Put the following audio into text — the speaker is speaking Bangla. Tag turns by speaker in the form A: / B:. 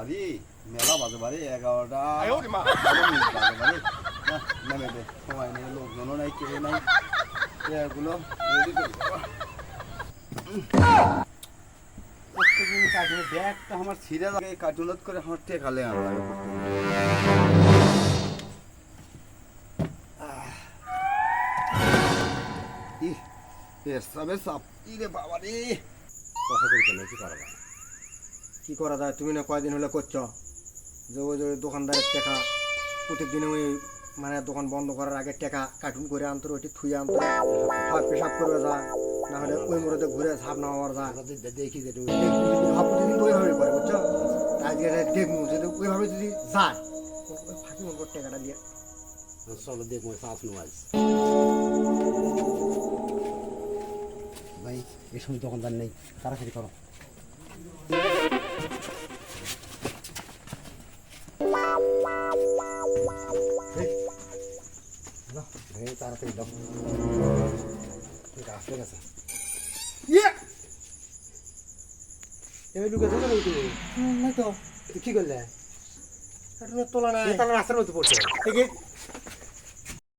A: বাড়ি মেলা বাজে বাড়ি এগারোটা। নেমে দে সময় নেই লোকজনও নাই কেউ নাই। এগুলো আমার ছিঁড়ে আমার বাবা রে কথা কইতে নাকি
B: কি করা যায়? তুমি না কয়দিন হলে করছ? যে ওই যে দোকানদারের টাকা। প্রত্যেকদিন ওই মানে দোকান বন্ধ করার আগে টাকা কার্টুন করে আনতো ওইটি থুয়ে আনতো হয়। পেশাব করে যা না হলে ওই মোড়তে ঘুরে ঝাপ নেওয়ার যায়।
A: দেখি যে
B: ভাব প্রতিদিন তো ওইভাবে করে বুঝছ? আজকে দেখব যদি ওইভাবে যদি যায় ফাঁকি মন করে টাকাটা দিয়ে।
A: চলো দেখব শ্বাস নোয়াজ ভাই এই সময় দোকানদার নেই তাড়াতাড়ি করো। এই তাড়াতাড়ি দাও ঠিক আসতে গেছে
B: এবার ঢুকে যাবে নাকি তুমি
A: নাই তো
B: কি করলে কার্টুনের তোলা নাই
A: তাহলে রাস্তার মধ্যে পড়ছে
B: দেখি